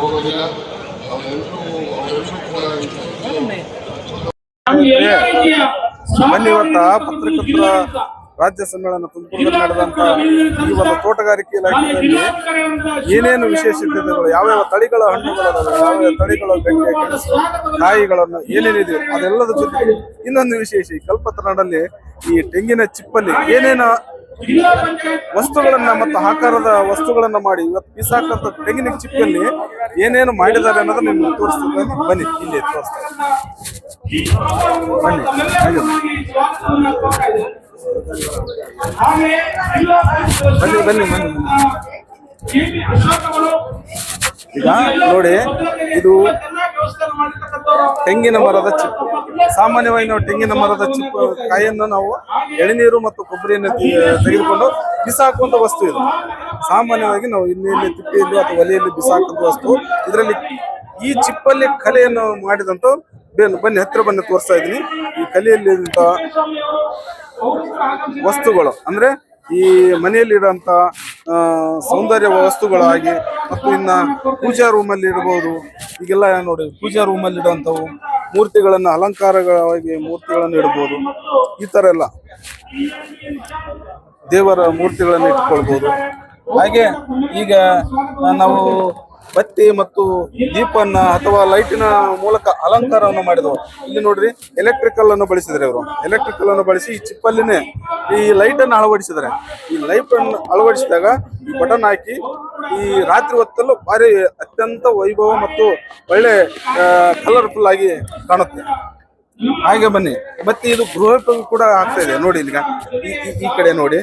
ಹೋಗೋದಿಲ್ಲ ಮನ್ನಿವತ್ತ ಪತ್ರಕರ್ತರ ರಾಜ್ಯ ಸಮ್ಮೇಳನ ತುಮಕೂರಿನಲ್ಲಿ ನಡೆದಂತ ಈ ಒಂದು ತೋಟಗಾರಿಕೆ ಇಲಾಖೆಯಲ್ಲಿ ಏನೇನು ವಿಶೇಷತೆಗಳು, ಯಾವ್ಯಾವ ತಳಿಗಳ ಹಣ್ಣುಗಳದಾವೆ ಯಾವ್ಯಾವ ತಳಿಗಳ ಬೆಂಡೆ ಕಾಯಿಗಳನ್ನು ಏನೇನಿದೆ, ಅದೆಲ್ಲದ ಜೊತೆಗೆ ಇನ್ನೊಂದು ವಿಶೇಷ ಈ ಕಲ್ಪತನಾಡಲ್ಲಿ ಈ ತೆಂಗಿನ ಚಿಪ್ಪಲ್ಲಿ ಏನೇನು ವಸ್ತುಗಳನ್ನ ಮತ್ತು ಆಕಾರದ ವಸ್ತುಗಳನ್ನ ಮಾಡಿ ಇವತ್ತು ಬೀಸಾಕಂತ ತೆಂಗಿನ ಚಿಪ್ಪಲ್ಲಿ ಏನೇನು ಮಾಡಿದ್ದಾರೆ ಅನ್ನೋದು ನಿಮ್ಗೆ ತೋರಿಸ್ತೀವಿ ಬನ್ನಿ, ಇಲ್ಲಿ ತೋರಿಸ್ತಾರೆ. ಬನ್ನಿ ಬನ್ನಿ ಬನ್ನಿ. ಈಗ ನೋಡಿ, ಇದು ತೆಂಗಿನ ಮರದ ಚಿಪ್ಪು. ಸಾಮಾನ್ಯವಾಗಿ ನಾವು ತೆಂಗಿನ ಮರದ ಚಿಪ್ಪ ಕಾಯನ್ನು ನಾವು ಎಳೆನೀರು ಮತ್ತು ಕೊಬ್ಬರಿಯನ್ನು ತೆಗೆದುಕೊಂಡು ಬಿಸಾಕುವಂತ ವಸ್ತು ಇದು. ಸಾಮಾನ್ಯವಾಗಿ ನಾವು ಇಲ್ಲಿ ತಿಪ್ಪಿಯಲ್ಲಿ ಅಥವಾ ಒಲೆಯಲ್ಲಿ ಬಿಸಾಕುವಂತ ವಸ್ತು. ಇದರಲ್ಲಿ ಈ ಚಿಪ್ಪಲ್ಲಿ ಕಲೆಯನ್ನು ಮಾಡಿದಂತ ಬೇನು ಬನ್ನಿ ಹತ್ತಿರ ಬನ್ನಿ ತೋರಿಸ್ತಾ ಇದ್ದೀನಿ. ಈ ಕಲೆಯಲ್ಲಿ ವಸ್ತುಗಳು ಅಂದ್ರೆ ಈ ಮನೆಯಲ್ಲಿರುವಂತ ಆ, ಸೌಂದರ್ಯ ವಸ್ತುಗಳಾಗಿ ಮತ್ತು ಇನ್ನ ಪೂಜಾ ರೂಮಲ್ಲಿ ಇರಬಹುದು ಈಗೆಲ್ಲ ನೋಡಿ ಪೂಜಾ ರೂಮಲ್ಲಿ ಇಡುವಂಥವು ಮೂರ್ತಿಗಳನ್ನ ಅಲಂಕಾರಗಳಾಗಿ ಮೂರ್ತಿಗಳನ್ನು ಇಡ್ಬೋದು. ಈ ಥರ ಎಲ್ಲ ದೇವರ ಮೂರ್ತಿಗಳನ್ನು ಇಟ್ಕೊಳ್ಬೋದು. ಹಾಗೆ ಈಗ ನಾವು ಬತ್ತಿ ಮತ್ತು ದೀಪನ್ನ ಅಥವಾ ಲೈಟಿನ ಮೂಲಕ ಅಲಂಕಾರವನ್ನು ಮಾಡಿದವು ಇಲ್ಲಿ ನೋಡ್ರಿ ಎಲೆಕ್ಟ್ರಿಕಲ್ ಅನ್ನು ಬಳಸಿದ್ರೆ ಇವರು. ಎಲೆಕ್ಟ್ರಿಕಲ್ ಅನ್ನು ಬಳಸಿ ಈ ಚಿಪ್ಪಲ್ಲಿನೇ ಈ ಲೈಟ್ ಅನ್ನು ಅಳವಡಿಸಿದ್ರೆ ಈ ಲೈಟ್ ಅನ್ನು ಅಳವಡಿಸಿದಾಗ ಈ ಬಟನ್ ಹಾಕಿ ಈ ರಾತ್ರಿ ಹೊತ್ತಲ್ಲೂ ಭಾರಿ ಅತ್ಯಂತ ವೈಭವ ಮತ್ತು ಒಳ್ಳೆ ಕಲರ್ಫುಲ್ ಆಗಿ ಕಾಣುತ್ತೆ. ಹಾಗೆ ಬನ್ನಿ. ಮತ್ತೆ ಇದು ಗೃಹ ಕೂಡ ಆಗ್ತಾ ಇದೆ. ನೋಡಿ ಈಗ, ಈ- ಕಡೆ ನೋಡಿ.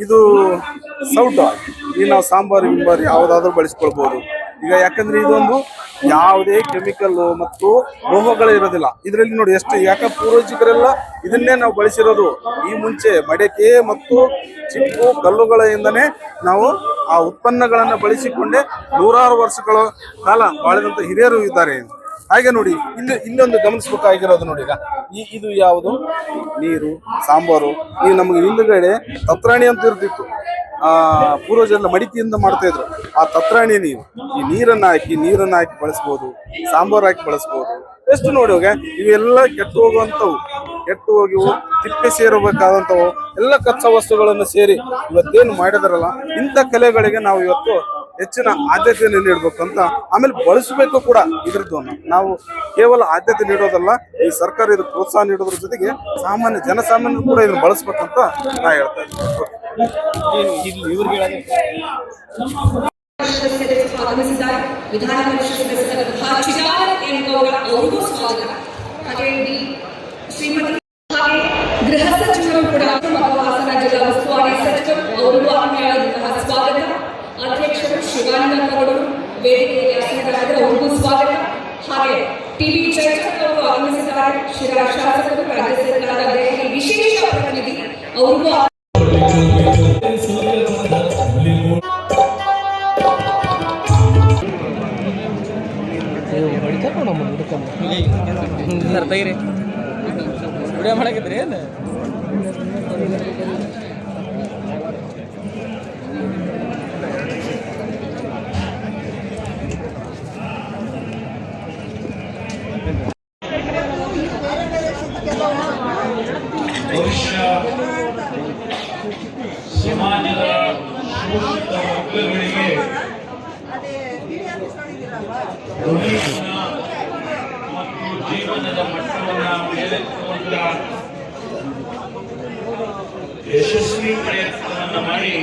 ಇದು ಸೌಟ್ ಈ ನಾವು ಸಾಂಬಾರು, ಗಿಂಬಾರು ಯಾವುದಾದ್ರೂ ಬಳಸ್ಕೊಳ್ಬಹುದು ಈಗ ಯಾಕಂದ್ರೆ ಇದೊಂದು ಯಾವುದೇ ಕೆಮಿಕಲ್ ಮತ್ತು ಲೋಹಗಳು ಇರೋದಿಲ್ಲ. ಇದರಲ್ಲಿ ನೋಡಿ ಎಷ್ಟು, ಯಾಕೆ ಪೂರ್ವಜಿಕರೆಲ್ಲ ಇದನ್ನೇ ನಾವು ಬಳಸಿರೋದು. ಈ ಮುಂಚೆ ಮಡಕೆ ಮತ್ತು ಚಿಪ್ಪು ಕಲ್ಲುಗಳಿಂದನೇ ನಾವು ಆ ಉತ್ಪನ್ನಗಳನ್ನು ಬಳಸಿಕೊಂಡೇ ನೂರಾರು ವರ್ಷಗಳ ಕಾಲ ಬಾಳಿದಂತ ಹಿರಿಯರು ಇದ್ದಾರೆ. ಹಾಗೆ ನೋಡಿ ಇಲ್ಲಿ ಇಲ್ಲೊಂದು ಗಮನಿಸಬೇಕಾಗಿರೋದು ನೋಡಿ ಈಗ. ಈ ಇದು ಯಾವುದು? ನೀರು, ಸಾಂಬಾರು. ಈಗ ನಮಗೆ ಹಿಂದುಗಡೆ ತತ್ರಾಣಿ ಅಂತ ಇರ್ತಿತ್ತು. ಆ, ಪೂರ್ವಜರೆಲ್ಲ ಮಡಿಕೆಯಿಂದ ಮಾಡ್ತಾ ಇದ್ರು. ಆ ತತ್ರಾಣಿ ನೀವು, ಈ ನೀರನ್ನ ಹಾಕಿ ನೀರನ್ನ ಹಾಕಿ ಬಳಸ್ಬೋದು, ಸಾಂಬಾರ್ ಹಾಕಿ ಬಳಸ್ಬೋದು. ಎಷ್ಟು ಹೋಗ, ಇವೆಲ್ಲ ಕೆಟ್ಟು ಹೋಗುವಂಥವು. ಕೆಟ್ಟು ಹೋಗಿವು ತಿಪ್ಪೆ ಸೇರಬೇಕಾದಂಥವು. ಎಲ್ಲ ಕಚ್ಚಾ ವಸ್ತುಗಳನ್ನು ಸೇರಿ ಇವತ್ತೇನು ಮಾಡಿದಾರಲ್ಲ, ಇಂಥ ಕಲೆಗಳಿಗೆ ನಾವು ಇವತ್ತು ಹೆಚ್ಚಿನ ಆದ್ಯತೆಯನ್ನು ನೀಡಬೇಕು ಅಂತ ಆಮೇಲೆ ಬಳಸಬೇಕು ಕೂಡ ಇದ್ರದ್ದು ನಾವು ಕೇವಲ ಆದ್ಯತೆ ನೀಡೋದಲ್ಲ, ಈ ಸರ್ಕಾರ ಇದು ಪ್ರೋತ್ಸಾಹ ನೀಡೋದ್ರ ಜೊತೆಗೆ ಸಾಮಾನ್ಯ ಜನಸಾಮಾನ್ಯರು ಕೂಡ ಇದನ್ನು ಬಳಸ್ಬೇಕಂತ ನಾ ಹೇಳ್ತಾ ಇದ್ದೀನಿ. ಸದಸ್ಯರು ಆಗಮಿಸಿದ್ದಾರೆ ವಿಧಾನ ಪರಿಷತ್ ಸದಸ್ಯರಾದ ಚಿದಾರ ಎನ್ಗೌಡ ಅವರಿಗೂ ಸ್ವಾಗತ ಹಾಗೆ ಡಿ ಶ್ರೀಮತಿ ಹಾಗೆ ಗೃಹ ಸಚಿವರು ಕೂಡ ಮತ್ತು ಹಾಸನ ಜಿಲ್ಲಾ ಉಸ್ತುವಾರಿ ಸಚಿವರು ಅವರಿಗೂ ಆತ್ಮೀಯವಾದಂತಹ ಸ್ವಾಗತ ಅಧ್ಯಕ್ಷರು ಶಿವಾನಂದ ಗೌಡರು ವೇದಿಕೆಯಲ್ಲಿ ಆಸೀನರಾದರೆ ಅವರಿಗೂ ಸ್ವಾಗತ ಹಾಗೆ ಟಿವಿ ಚರ್ಚಕ್ ಅವರು ಆಗಮಿಸಿದ್ದಾರೆ ಶಿರಾ ಶಾಸಕರು ರಾಜ್ಯ ಸರ್ಕಾರದ ದೆಹಲಿ ವಿಶೇಷ ಪ್ರತಿನಿಧಿ ಅವರಿಗೂ ಸರ್ ತೆಗಿರಿ ವಿಡಿಯೋ ಮಾಡಕತ್ರಿ ಏನು ಸಮಾಜದ ವರ್ಗಗಳಿಗೆ ಮಟ್ಟವನ್ನ ಮೇಲೆತ್ತುವಂತ ಯಶಸ್ವಿ ಪ್ರಯತ್ನವನ್ನ ಮಾಡಿ